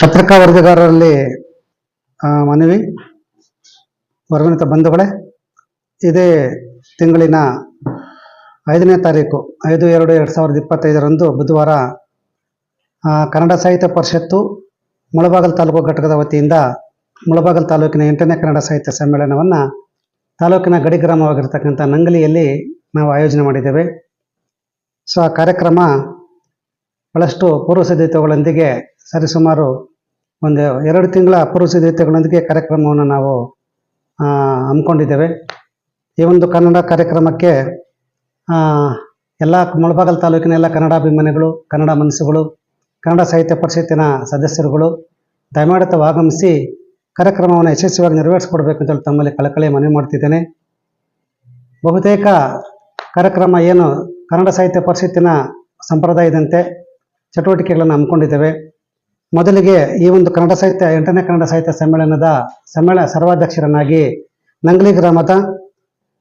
ಪತ್ರಿಕಾ ವರದಿಗಾರರಲ್ಲಿ ಮನವಿ ವರ್ಗಣಿತ ಬಂಧುಗಳೇ, ಇದೇ ತಿಂಗಳಿನ ಐದನೇ ತಾರೀಕು, ಐದು, ಎರಡು ಎರಡು ಸಾವಿರದ ಇಪ್ಪತ್ತೈದರಂದು ಬುಧವಾರ ಕನ್ನಡ ಸಾಹಿತ್ಯ ಪರಿಷತ್ತು ಮುಳಬಾಗಲ್ ತಾಲೂಕು ಘಟಕದ ವತಿಯಿಂದ ಮುಳಬಾಗಲ್ ತಾಲೂಕಿನ ಎಂಟನೇ ಕನ್ನಡ ಸಾಹಿತ್ಯ ಸಮ್ಮೇಳನವನ್ನು ತಾಲೂಕಿನ ಗಡಿ ಗ್ರಾಮವಾಗಿರ್ತಕ್ಕಂಥ ನಂಗಲಿಯಲ್ಲಿ ನಾವು ಆಯೋಜನೆ ಮಾಡಿದ್ದೇವೆ. ಸೊ, ಆ ಕಾರ್ಯಕ್ರಮ ಬಹಳಷ್ಟು ಪೂರ್ವ ಸಿದ್ಧತೆಗಳೊಂದಿಗೆ ಸರಿಸುಮಾರು ಒಂದು ಎರಡು ತಿಂಗಳ ಪೂರ್ವ ಸಿದ್ಧತೆಗಳೊಂದಿಗೆ ಕಾರ್ಯಕ್ರಮವನ್ನು ನಾವು ಹಮ್ಮಿಕೊಂಡಿದ್ದೇವೆ. ಈ ಒಂದು ಕನ್ನಡ ಕಾರ್ಯಕ್ರಮಕ್ಕೆ ಎಲ್ಲ ಮುಳಬಾಗಲ್ ತಾಲೂಕಿನ ಎಲ್ಲ ಕನ್ನಡಾಭಿಮಾನಿಗಳು, ಕನ್ನಡ ಮನಸ್ಸುಗಳು, ಕನ್ನಡ ಸಾಹಿತ್ಯ ಪರಿಷತ್ತಿನ ಸದಸ್ಯರುಗಳು ದಯಮಾಡಿ ತಾವು ಆಗಮಿಸಿ ಕಾರ್ಯಕ್ರಮವನ್ನು ಯಶಸ್ವಿಯಾಗಿ ನೆರವೇರಿಸಿಕೊಡ್ಬೇಕು ಅಂತೇಳಿ ತಮ್ಮಲ್ಲಿ ಕಳಕಳಿ ಮನವಿ ಮಾಡ್ತಿದ್ದೇನೆ. ಬಹುತೇಕ ಕಾರ್ಯಕ್ರಮ ಏನು ಕನ್ನಡ ಸಾಹಿತ್ಯ ಪರಿಷತ್ತಿನ ಸಂಪ್ರದಾಯದಂತೆ ಚಟುವಟಿಕೆಗಳನ್ನು ಹಮ್ಮಿಕೊಂಡಿದ್ದೇವೆ. ಮೊದಲಿಗೆ ಈ ಒಂದು ಕನ್ನಡ ಸಾಹಿತ್ಯ, ಎಂಟನೇ ಕನ್ನಡ ಸಾಹಿತ್ಯ ಸಮ್ಮೇಳನದ ಸಮ್ಮೇಳನ ಸರ್ವಾಧ್ಯಕ್ಷರನ್ನಾಗಿ ನಂಗ್ಲಿ ಗ್ರಾಮದ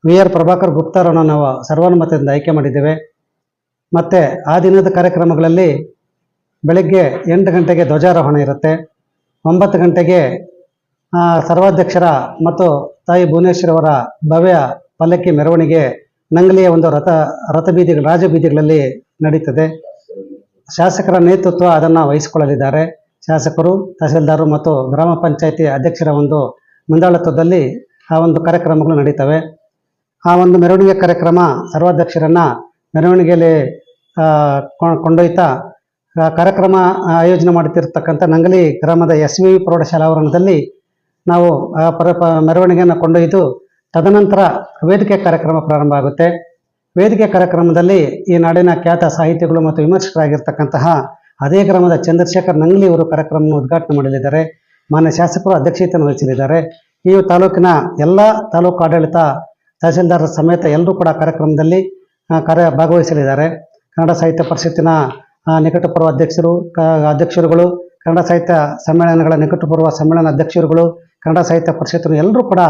ವಿ ಆರ್ ಪ್ರಭಾಕರ್ ಗುಪ್ತಾರನ್ನು ನಾವು ಸರ್ವಾನುಮತದಿಂದ ಆಯ್ಕೆ ಮಾಡಿದ್ದೇವೆ. ಮತ್ತು ಆ ದಿನದ ಕಾರ್ಯಕ್ರಮಗಳಲ್ಲಿ ಬೆಳಗ್ಗೆ ಎಂಟು ಗಂಟೆಗೆ ಧ್ವಜಾರೋಹಣ ಇರುತ್ತೆ. ಒಂಬತ್ತು ಗಂಟೆಗೆ ಸರ್ವಾಧ್ಯಕ್ಷರ ಮತ್ತು ತಾಯಿ ಭುವನೇಶ್ವರವರ ಭವ್ಯ ಪಲ್ಲಕ್ಕಿ ಮೆರವಣಿಗೆ ನಂಗ್ಲಿಯ ಒಂದು ರಥ ರಥಬೀದಿಗಳು ರಾಜಬೀದಿಗಳಲ್ಲಿ ನಡೀತದೆ. ಶಾಸಕರ ನೇತೃತ್ವ ಅದನ್ನು ವಹಿಸಿಕೊಳ್ಳಲಿದ್ದಾರೆ. ಶಾಸಕರು, ತಹಸೀಲ್ದಾರು ಮತ್ತು ಗ್ರಾಮ ಪಂಚಾಯಿತಿ ಅಧ್ಯಕ್ಷರ ಒಂದು ಮುಂದಾಳತ್ವದಲ್ಲಿ ಆ ಒಂದು ಕಾರ್ಯಕ್ರಮಗಳು ನಡೀತವೆ. ಆ ಒಂದು ಮೆರವಣಿಗೆ ಕಾರ್ಯಕ್ರಮ ಸರ್ವಾಧ್ಯಕ್ಷರನ್ನು ಮೆರವಣಿಗೆಯಲ್ಲಿ ಕೊಂಡೊಯ್ತಾ ಕಾರ್ಯಕ್ರಮ ಆಯೋಜನೆ ಮಾಡುತ್ತಿರ್ತಕ್ಕಂಥ ನಂಗಲಿ ಗ್ರಾಮದ ಎಸ್ ವಿ ಪ್ರೌಢಶಾಲಾ ಆವರಣದಲ್ಲಿ ನಾವು ಪರ ಮೆರವಣಿಗೆಯನ್ನು ಕೊಂಡೊಯ್ದು ತದನಂತರ ವೇದಿಕೆ ಕಾರ್ಯಕ್ರಮ ಪ್ರಾರಂಭ ಆಗುತ್ತೆ. ವೇದಿಕೆ ಕಾರ್ಯಕ್ರಮದಲ್ಲಿ ಈ ನಾಡಿನ ಖ್ಯಾತ ಸಾಹಿತಿಗಳು ಮತ್ತು ವಿಮರ್ಶಕರಾಗಿರ್ತಕ್ಕಂತಹ ಅದೇ ಗ್ರಾಮದ ಚಂದ್ರಶೇಖರ್ ನಂಗ್ಲಿ ಅವರು ಕಾರ್ಯಕ್ರಮವನ್ನು ಉದ್ಘಾಟನೆ ಮಾಡಲಿದ್ದಾರೆ. ಮಾನ್ಯ ಶಾಸಕರು ಅಧ್ಯಕ್ಷತೆಯನ್ನು ವಹಿಸಲಿದ್ದಾರೆ. ಈ ತಾಲೂಕಿನ ಎಲ್ಲ ತಾಲೂಕು ಆಡಳಿತ ತಹಸೀಲ್ದಾರರ ಸಮೇತ ಎಲ್ಲರೂ ಕೂಡ ಕಾರ್ಯಕ್ರಮದಲ್ಲಿ ಕಾರ್ಯ ಭಾಗವಹಿಸಲಿದ್ದಾರೆ. ಕನ್ನಡ ಸಾಹಿತ್ಯ ಪರಿಷತ್ತಿನ ನಿಕಟಪೂರ್ವ ಅಧ್ಯಕ್ಷರು ಅಧ್ಯಕ್ಷರುಗಳು, ಕನ್ನಡ ಸಾಹಿತ್ಯ ಸಮ್ಮೇಳನಗಳ ನಿಕಟಪೂರ್ವ ಸಮ್ಮೇಳನ ಅಧ್ಯಕ್ಷರುಗಳು, ಕನ್ನಡ ಸಾಹಿತ್ಯ ಪರಿಷತ್ತಿನ ಎಲ್ಲರೂ ಕೂಡ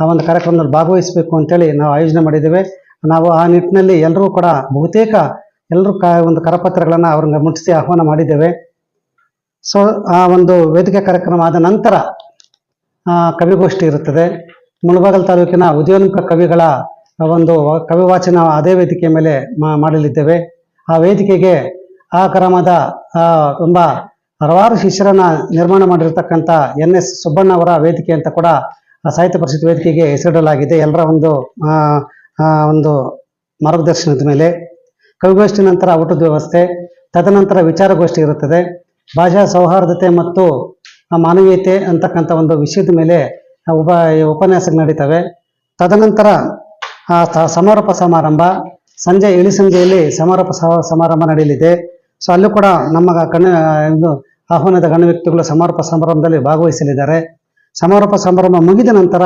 ಆ ಒಂದು ಕಾರ್ಯಕ್ರಮದಲ್ಲಿ ಭಾಗವಹಿಸಬೇಕು ಅಂತೇಳಿ ನಾವು ಆಯೋಜನೆ ಮಾಡಿದ್ದೇವೆ. ನಾವು ಆ ನಿಟ್ಟಿನಲ್ಲಿ ಎಲ್ಲರೂ ಕೂಡ ಬಹುತೇಕ ಎಲ್ಲರೂ ಕ, ಒಂದು ಕರಪತ್ರಗಳನ್ನು ಅವ್ರನ್ನ ಮುಟ್ಟಿಸಿ ಆಹ್ವಾನ ಮಾಡಿದ್ದೇವೆ. ಸೊ, ಆ ಒಂದು ವೇದಿಕೆ ಕಾರ್ಯಕ್ರಮ ಆದ ನಂತರ ಕವಿಗೋಷ್ಠಿ ಇರುತ್ತದೆ. ಮುಳಬಾಗಲ್ ತಾಲೂಕಿನ ಉದಯೋನ್ಮುಖ ಕವಿಗಳ ಒಂದು ಕವಿವಾಚನ ಅದೇ ವೇದಿಕೆ ಮೇಲೆ ಮಾಡಲಿದ್ದೇವೆ. ಆ ವೇದಿಕೆಗೆ ಆ ಕ್ರಮದ ತುಂಬ ಹಲವಾರು ಶಿಷ್ಯರನ್ನ ನಿರ್ಮಾಣ ಮಾಡಿರ್ತಕ್ಕಂಥ ಎನ್ ಎಸ್ ಸುಬ್ಬಣ್ಣ ಅವರ ವೇದಿಕೆ ಅಂತ ಕೂಡ ಸಾಹಿತ್ಯ ಪರಿಷತ್ ವೇದಿಕೆಗೆ ಹೆಸರಿಡಲಾಗಿದೆ. ಎಲ್ಲರ ಒಂದು ಒಂದು ಮಾರ್ಗದರ್ಶನದ ಮೇಲೆ. ಕವಿಗೋಷ್ಠಿ ನಂತರ ಊಟದ ವ್ಯವಸ್ಥೆ, ತದನಂತರ ವಿಚಾರಗೋಷ್ಠಿ ಇರುತ್ತದೆ. ಭಾಷಾ ಸೌಹಾರ್ದತೆ ಮತ್ತು ಮಾನವೀಯತೆ ಅಂತಕ್ಕಂಥ ಒಂದು ವಿಷಯದ ಮೇಲೆ ಉಪ ಉಪನ್ಯಾಸಗಳು ನಡೀತವೆ. ತದನಂತರ ಸಮಾರೋಪ ಸಮಾರಂಭ. ಸಂಜೆ ಇಳಿ ಸಂಜೆಯಲ್ಲಿ ಸಮಾರೋಪ ಸಮಾರಂಭ ನಡೆಯಲಿದೆ. ಸೊ, ಅಲ್ಲೂ ಕೂಡ ನಮ್ಮ ಕಣ ಇದು ಆಹ್ವಾನದ ಗಣ್ಯ ವ್ಯಕ್ತಿಗಳು ಸಮಾರೋಪ ಸಮಾರಂಭದಲ್ಲಿ ಭಾಗವಹಿಸಲಿದ್ದಾರೆ. ಸಮಾರೋಪ ಸಮಾರಂಭ ಮುಗಿದ ನಂತರ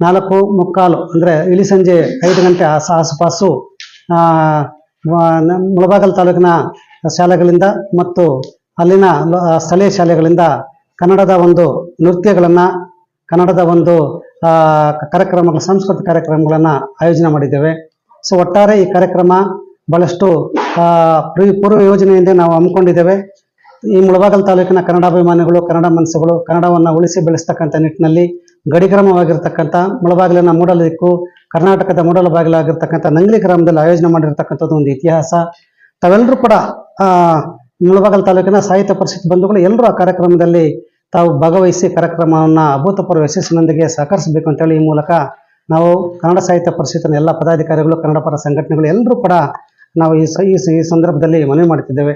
ನಾಲ್ಕು ಮುಕ್ಕಾಲು, ಅಂದರೆ ಇಳಿ ಸಂಜೆ ಐದು ಗಂಟೆ ಆಸ, ಆಸುಪಾಸು ಮುಳಬಾಗಲ್ ತಾಲೂಕಿನ ಶಾಲೆಗಳಿಂದ ಮತ್ತು ಅಲ್ಲಿನ ಸ್ಥಳೀಯ ಶಾಲೆಗಳಿಂದ ಕನ್ನಡದ ಒಂದು ನೃತ್ಯಗಳನ್ನು ಕನ್ನಡದ ಒಂದು ಕಾರ್ಯಕ್ರಮಗಳು ಸಾಂಸ್ಕೃತಿಕ ಕಾರ್ಯಕ್ರಮಗಳನ್ನು ಆಯೋಜನೆ ಮಾಡಿದ್ದೇವೆ. ಸೊ ಒಟ್ಟಾರೆ ಈ ಕಾರ್ಯಕ್ರಮ ಆ, ಪೂರ್ವ ಯೋಜನೆಯಿಂದ ನಾವು ಹಮ್ಮಿಕೊಂಡಿದ್ದೇವೆ. ಈ ಮುಳಬಾಗಲ್ ತಾಲೂಕಿನ ಕನ್ನಡಾಭಿಮಾನಿಗಳು ಕನ್ನಡ ಮನಸ್ಸುಗಳು ಕನ್ನಡವನ್ನು ಉಳಿಸಿ ಬೆಳೆಸ್ತಕ್ಕಂಥ ನಿಟ್ಟಿನಲ್ಲಿ ಗಡಿಗ್ರಾಮವಾಗಿರ್ತಕ್ಕಂಥ ಮುಳಬಾಗಿಲಿನ ಮೂಡಲ ದಿಕ್ಕು, ಕರ್ನಾಟಕದ ಮೂಡಲ ಬಾಗಿಲಾಗಿರ್ತಕ್ಕಂಥ ನಂಗ್ಲಿ ಗ್ರಾಮದಲ್ಲಿ ಆಯೋಜನೆ ಮಾಡಿರ್ತಕ್ಕಂಥದ್ದು ಒಂದು ಇತಿಹಾಸ. ತಾವೆಲ್ಲರೂ ಕೂಡ ಮುಳಬಾಗಲ ತಾಲೂಕಿನ ಸಾಹಿತ್ಯ ಪರಿಷತ್ ಬಂಧುಗಳು ಎಲ್ಲರೂ ಆ ಕಾರ್ಯಕ್ರಮದಲ್ಲಿ ತಾವು ಭಾಗವಹಿಸಿ ಕಾರ್ಯಕ್ರಮವನ್ನು ಅಭೂತಪೂರ್ವ ಯಶಸ್ಸಿನೊಂದಿಗೆ ಸಹಕರಿಸಬೇಕು ಅಂತೇಳಿ ಈ ಮೂಲಕ ನಾವು ಕನ್ನಡ ಸಾಹಿತ್ಯ ಪರಿಷತ್ತಿನ ಎಲ್ಲ ಪದಾಧಿಕಾರಿಗಳು ಕನ್ನಡ ಪರ ಸಂಘಟನೆಗಳು ಎಲ್ಲರೂ ಕೂಡ ನಾವು ಈ ಸಂದರ್ಭದಲ್ಲಿ ಮನವಿ ಮಾಡ್ತಿದ್ದೇವೆ.